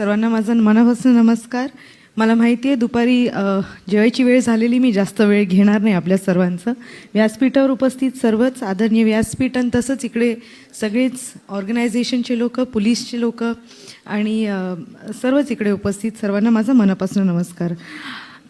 सर्वांना माझा मनापासून नमस्कार. मला माहिती आहे दुपारी जेवायची वेळ झालेली मी जास्त वेळ घेणार नाही आपल्या सर्वांचं. व्यासपीठावर उपस्थित सर्वच आदरणीय व्यासपीठ आणि तसंच इकडे सगळेच ऑर्गनायझेशनचे लोक पोलीसचे लोक आणि सर्वच इकडे उपस्थित सर्वांना माझा मनापासून नमस्कार.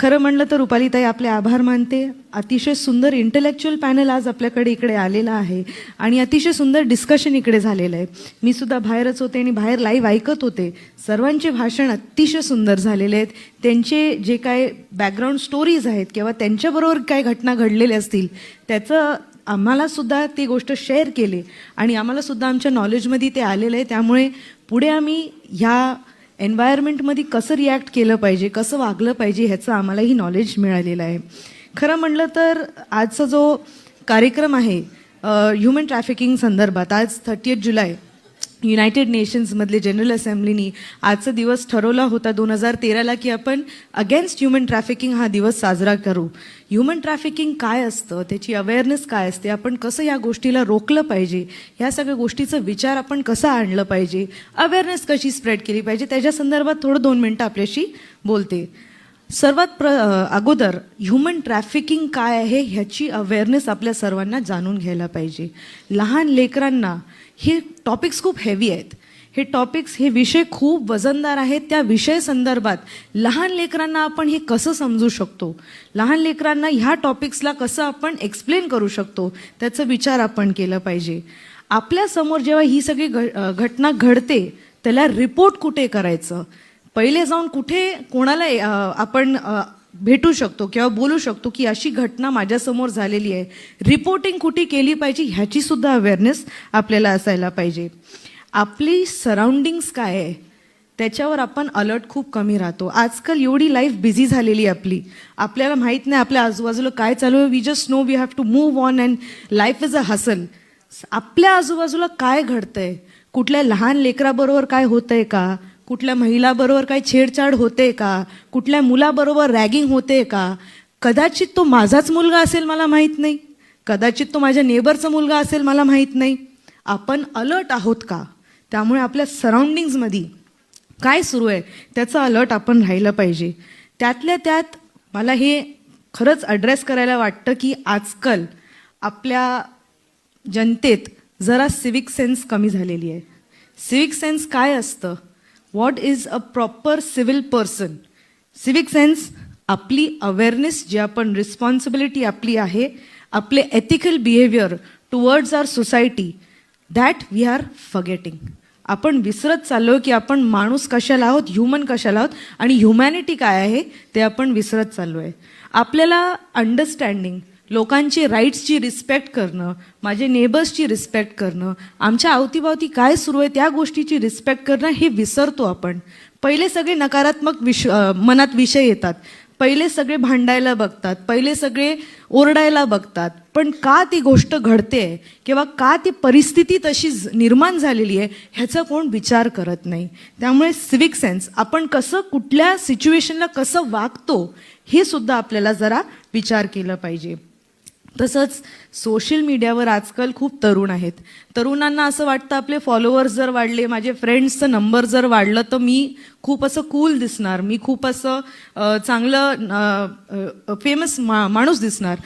खरं म्हणलं तर रुपालीताई आपले आभार मानते. अतिशय सुंदर इंटलेक्च्युअल पॅनल आज आपल्याकडे इकडे आलेला आहे आणि अतिशय सुंदर डिस्कशन इकडे झालेलं आहे. मी सुद्धा बाहेरच होते आणि बाहेर लाईव्ह ऐकत होते. सर्वांचे भाषण अतिशय सुंदर झालेले आहेत. त्यांचे जे काय बॅकग्राऊंड स्टोरीज आहेत किंवा त्यांच्याबरोबर काय घटना घडलेल्या असतील त्याचं आम्हाला सुद्धा ती गोष्ट शेअर केली. आणि आम्हाला सुद्धा आमच्या नॉलेजमध्ये ते आलेलं आहे. त्यामुळे पुढे आम्ही ह्या एन्व्हायरमेंटमध्ये कसं रिॲक्ट केलं पाहिजे कसं वागलं पाहिजे ह्याचं आम्हालाही नॉलेज मिळालेलं आहे. खरं म्हणलं तर आजचा जो कार्यक्रम आहे ह्युमन ट्रॅफिकिंग संदर्भात आज थर्टी जुलै युनायटेड नेशन्समधले जनरल असेंब्लीनी आजचा दिवस ठरवला होता दोन हजार तेराला की आपण अगेन्स्ट ह्युमन ट्रॅफिकिंग हा दिवस साजरा करू. ह्युमन ट्रॅफिकिंग काय असतं? त्याची अवेअरनेस काय असते? आपण कसं या गोष्टीला रोखलं पाहिजे? ह्या सगळ्या गोष्टीचं विचार आपण कसं आणलं पाहिजे? अवेअरनेस कशी स्प्रेड केली पाहिजे? त्याच्या संदर्भात थोडं दोन मिनटं आपल्याशी बोलते. सर्वात प्र अगोदर ह्युमन ट्रॅफिकिंग काय आहे ह्याची अवेअरनेस आपल्या सर्वांना जाणून घ्यायला पाहिजे. लहान लेकरांना हे टॉपिक्स खूप हेवी आहेत. हे टॉपिक्स हे विषय खूप वजनदार आहेत. त्या विषय संदर्भात लहान लेकरांना आपण हे कसं समजू शकतो? लहान लेकरांना ह्या टॉपिक्सला कसं आपण एक्सप्लेन करू शकतो? त्याचा विचार आपण केला पाहिजे. आपल्यासमोर जेव्हा ही सगळी घ- घटना घडते त्याला रिपोर्ट कुठे करायचं? पहिले जाऊन कुठे कोणाला आपण भेटू शकतो किंवा बोलू शकतो की अशी घटना माझ्यासमोर झालेली आहे. रिपोर्टिंग कुठे केली पाहिजे ह्याचीसुद्धा अवेअरनेस आपल्याला असायला पाहिजे. आपली सराउंडिंग्स काय आहे? त्याच्यावर आपण अलर्ट खूप कमी राहतो. आजकाल एवढी लाईफ बिझी झालेली आहे आपली. आपल्याला माहीत नाही आपल्या आजूबाजूला काय चालू आहे. We just know we have to move on and life is a hustle आपल्या आजूबाजूला काय घडतंय? कुठल्या लहान लेकराबरोबर काय होतंय का? कुठल्या महिलाबरोबर काही छेडछाड होते का? कुठल्या मुलाबरोबर रॅगिंग होते का? कदाचित तो माझाच मुलगा असेल मला माहीत नाही. कदाचित तो माझ्या नेबरचा मुलगा असेल मला माहीत नाही. आपण अलर्ट आहोत का? त्यामुळे आपल्या सराउंडिंग्समध्ये काय सुरू आहे त्याचा अलर्ट आपण राहिलं पाहिजे. त्यातल्या त्यात मला हे खरंच अड्रेस करायला वाटतं की आजकाल आपल्या जनतेत जरा सिविक सेन्स कमी झालेली आहे. सिविक सेन्स काय असतं? What is a proper civil person civic sense आपली अवेअरनेस जी आपण रिस्पॉन्सिबिलिटी आपली आहे आपले ethical behaviour towards our society that we are forgetting आपण विसरत चाललो की आपण माणूस कशाला आहोत ह्युमन कशाला आहोत आणि ह्युमॅनिटी काय आहे ते आपण विसरत चाललो आहे आपल्याला अंडरस्टँडिंग लोकांची राईट्सची रिस्पेक्ट करणं माझे नेबर्सची रिस्पेक्ट करणं आमच्या अवतीभावती काय सुरू आहे त्या गोष्टीची रिस्पेक्ट करणं हे विसरतो आपण. पहिले सगळे नकारात्मक विष मनात विषय येतात. पहिले सगळे भांडायला बघतात पहिले सगळे ओरडायला बघतात. पण का ती गोष्ट घडते? किंवा का ती परिस्थिती तशी निर्माण झालेली आहे? ह्याचा कोण विचार करत नाही. त्यामुळे सिविक सेन्स आपण कसं कुठल्या सिच्युएशनला कसं वागतो हे सुद्धा आपल्याला जरा विचार केला पाहिजे. तसंच सोशल मीडियावर आजकाल खूप तरुण आहेत. तरुणांना असं वाटतं आपले फॉलोअर्स जर वाढले माझे फ्रेंड्सचं नंबर जर वाढलं तर मी खूप असं कूल दिसणार. मी खूप असं चांगलं फेमस मा माणूस दिसणार.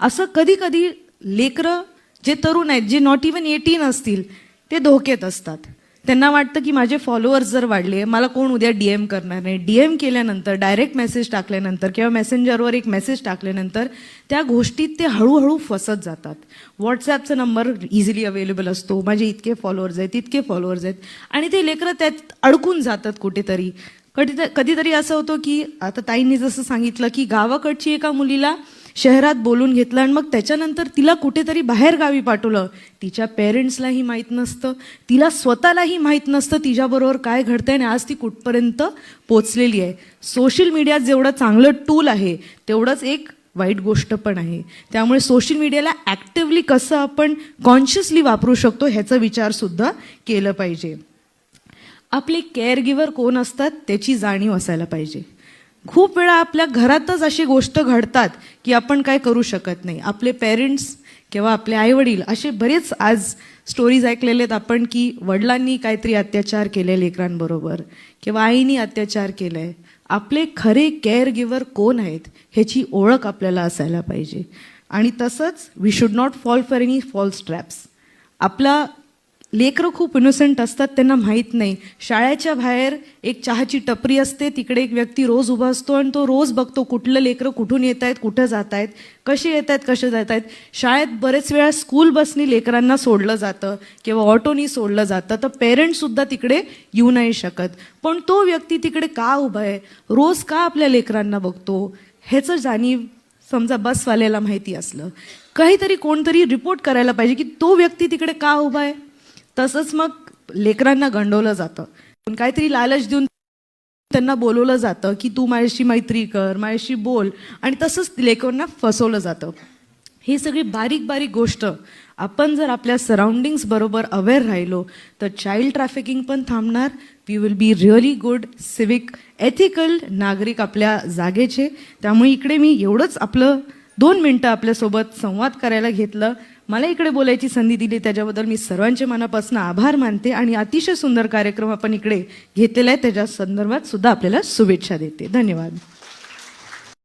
असं कधी कधी लेकरं जे तरुण आहेत जे नॉट इवन एटीन असतील ते धोक्यात असतात. त्यांना वाटतं की माझे फॉलोअर्स जर वाढले मला कोण उद्या डीएम करणार नाही? डीएम केल्यानंतर डायरेक्ट मेसेज टाकल्यानंतर किंवा मेसेंजरवर एक मेसेज टाकल्यानंतर त्या गोष्टीत ते हळूहळू फसत जातात. व्हॉट्सॲपचा नंबर इझिली अवेलेबल असतो. माझे इतके फॉलोअर्स आहेत इतके फॉलोअर्स आहेत. आणि ते लेकरं त्यात अडकून जातात कुठेतरी. कधी कधीतरी असं होतं की आता ताईंनी जसं सांगितलं की गावाकडची एका मुलीला शहरात बोलून घेतलं आणि मग त्याच्यानंतर तिला कुठेतरी बाहेर गावी पाठवलं. तिच्या पेरेंट्सलाही माहीत नसतं. तिला स्वतःलाही माहीत नसतं तिच्याबरोबर काय घडतंय आणि आज ती कुठपर्यंत पोचलेली आहे. सोशल मीडिया जेवढं चांगलं टूल आहे तेवढंच एक वाईट गोष्ट पण आहे. त्यामुळे सोशल मीडियाला ॲक्टिव्हली कसं आपण कॉन्शियसली वापरू शकतो ह्याचा विचारसुद्धा केलं पाहिजे. आपले केअर कोण असतात त्याची जाणीव असायला पाहिजे. खूप वेळा आपल्या घरातच अशी गोष्ट घडतात की आपण काय करू शकत नाही. आपले पेरेंट्स किंवा आपले आईवडील असे बरेच आज स्टोरीज ऐकलेले आहेत आपण की वडिलांनी काहीतरी अत्याचार केले लेकरांबरोबर किंवा आईनी अत्याचार केलाय आपले खरे केअर गिव्हर कोण आहेत ह्याची ओळख आपल्याला असायला पाहिजे. आणि तसंच we should not fall for any false traps आपला लेकरं खूप इनोसेंट असतात त्यांना माहीत नाही. शाळेच्या बाहेर एक चहाची टपरी असते तिकडे एक व्यक्ती रोज उभा असतो आणि तो रोज बघतो कुठलं लेकरं कुठून येत आहेत कुठं जात आहेत कसे येत आहेत कसे जात आहेत. शाळेत बरेच वेळा स्कूल बसनी लेकरांना सोडलं जातं किंवा ऑटोनी सोडलं जातं तर पेरेंट्ससुद्धा तिकडे येऊ नाही शकत. पण तो व्यक्ती तिकडे का उभा आहे? रोज का आपल्या लेकरांना बघतो? ह्याचं जाणीव समजा बसवाल्याला माहिती असलं. काहीतरी कोणतरी रिपोर्ट करायला पाहिजे की तो व्यक्ती तिकडे का उभा आहे? तसंच मग लेकरांना गंडवलं जातं. पण काहीतरी लालच देऊन त्यांना बोलवलं जातं की तू माझ्याशी मैत्री कर माझ्याशी बोल आणि तसंच लेकरांना फसवलं जातं. ही सगळी बारीक बारीक गोष्ट आपण जर आपल्या सराउंडिंग्स बरोबर अवेअर राहिलो तर चाइल्ड ट्रॅफिकिंग पण थांबणार. We will be really good civic ethical नागरिक आपल्या जागेचे. त्यामुळे इकडे मी एवढंच आपलं दोन मिनटं आपल्यासोबत संवाद करायला घेतलं. मला इकडे बोलायची संधी दिली त्याच्याबद्दल मी सर्वांचे मनापासून आभार मानते आणि अतिशय सुंदर कार्यक्रम आपण इकडे घेतलेला आहे. त्याच्या संदर्भात सुद्धा आपल्याला शुभेच्छा देते. धन्यवाद.